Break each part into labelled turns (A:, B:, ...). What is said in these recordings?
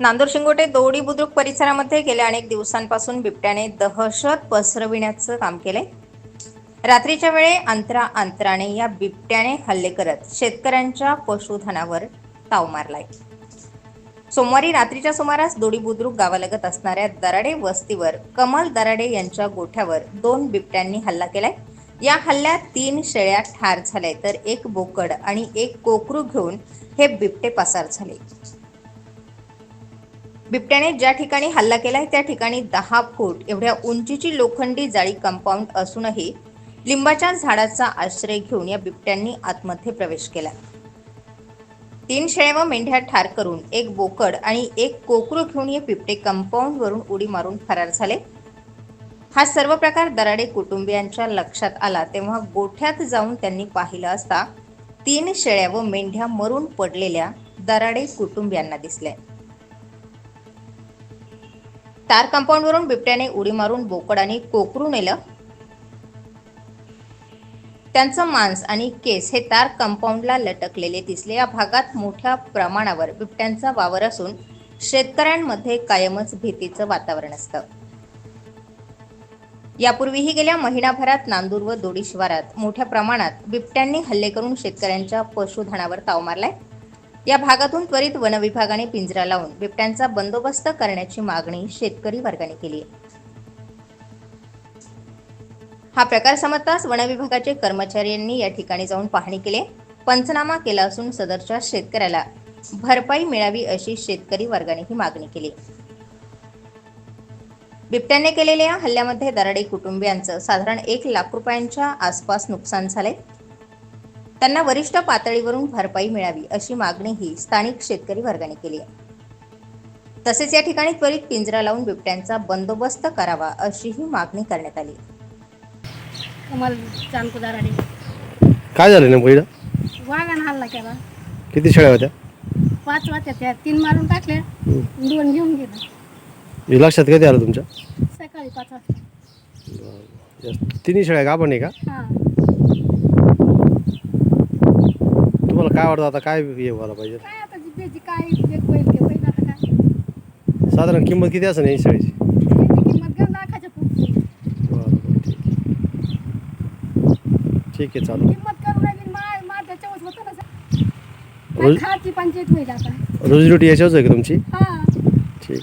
A: नांदूर शिंगोटे दोडी बुद्रुक परिसरामध्ये गेल्या अनेक दिवसांपासून बिबट्याने दहशत पसरविण्याचं काम केले रात्रीच्या वेळे अंतरा अंतराने या बिबट्याने हल्ले करत शेतकऱ्यांच्या पशुधनावर ताव मारलाय. सोमवारी रात्रीच्या सुमारास दोडी बुद्रुक गावालगत असणाऱ्या दराडे वस्तीवर कमल दराडे यांच्या गोठ्यावर दोन बिबट्यांनी हल्ला केलाय. या हल्ल्यात तीन शेळ्या ठार झाल्या तर एक बोकड आणि एक कोकरू घेऊन हे बिबटे पसार झाले. बिबट्याने ज्या ठिकाणी हल्ला केला आहे त्या ठिकाणी दहा फूट एवढ्या उंचीची लोखंडी जाळी कंपाऊंड असूनही लिंबाच्या झाडाचा आश्रय घेऊन या बिबट्यांनी आतमध्ये प्रवेश केला. तीन शेळ्या व मेंढ्या ठार करून एक बोकड आणि एक कोकरू घेऊन हे बिबटे कंपाऊंड वरून उडी मारून फरार झाले. हा सर्व प्रकार दराडे कुटुंबियांच्या लक्षात आला तेव्हा गोठ्यात जाऊन त्यांनी पाहिलं असता तीन शेळ्या व मेंढ्या मरून पडलेल्या दराडे कुटुंबियांना दिसल्या. तार कंपाऊंडवरून बिबट्याने उडी मारून बोकड आणि कोकरू नेलं. त्यांचं मांस आणि केस हे तार कंपाऊंडला लटकलेले दिसले. या भागात मोठ्या प्रमाणावर बिबट्यांचा वावर असून शेतकऱ्यांमध्ये कायमच भीतीचं वातावरण असतं. यापूर्वीही गेल्या महिनाभरात नांदूर व दोडी शिवारात मोठ्या प्रमाणात बिबट्यांनी हल्ले करून शेतकऱ्यांच्या पशुधनावर ताव मारलाय. या भागातून त्वरित वनविभागाने पिंजरा लावून बिबट्यांचा बंदोबस्त करण्याची मागणी शेतकरी वर्गाने केली हा प्रकार समजताच वनविभागाचे कर्मचाऱ्यांनी या ठिकाणी जाऊन पाहणी केली पंचनामा केला असून सदरच्या शेतकऱ्याला भरपाई मिळावी अशी शेतकरी वर्गाने ही मागणी केली बिबट्याने केलेल्या हल्ल्यामध्ये दराडे कुटुंबियांचं साधारण एक लाख रुपयांच्या आसपास नुकसान झाले त्यांना वरिष्ठ पातळीवरून भरपाई मिळावी अशी मागणीही स्थानिक शेतकरी वर्गाने केली आहे. तसेच या ठिकाणी त्वरित पिंजरा लावून बिबट्यांचा बंदोबस्त करावा अशीही मागणी करण्यात आली.
B: कमल
C: काय झालं नेमकं इथं?
B: वाघानं हल्ला केला.
C: किती शेळ्या होत्या?
B: पाच वाजता त्या तीन मारून टाकले दोन घेऊन गेला.
C: हे लक्षात कधी आलं तुमच्या?
B: सकाळी पाच वाजता.
C: तिन्ही शेळ्या का आपण आहे का?
B: हां.
C: काय वाटतं आता काय हे व्हायला पाहिजे?
B: काय आता जिभेची काय जे बैल ते बैल आता काय.
C: साधारण किंमत किती
B: त्याची किंमत लाखाच्या पुढची.
C: बरं बरं ठीक ठीक आहे चालू
B: किंमत करून राहिली मा माझ्या चवच होतं ना सर. काय
C: रोज
B: खायची पंचायत होईल आता.
C: रोजीरोटी याच्यावरच आहे का तुमची?
B: हाँ.
C: ठीक.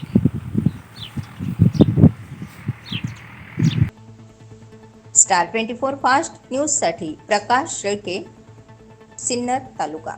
A: स्टार ट्वेंटी फोर फास्ट न्यूजसाठी प्रकाश शेळके सिन्नर तालुका.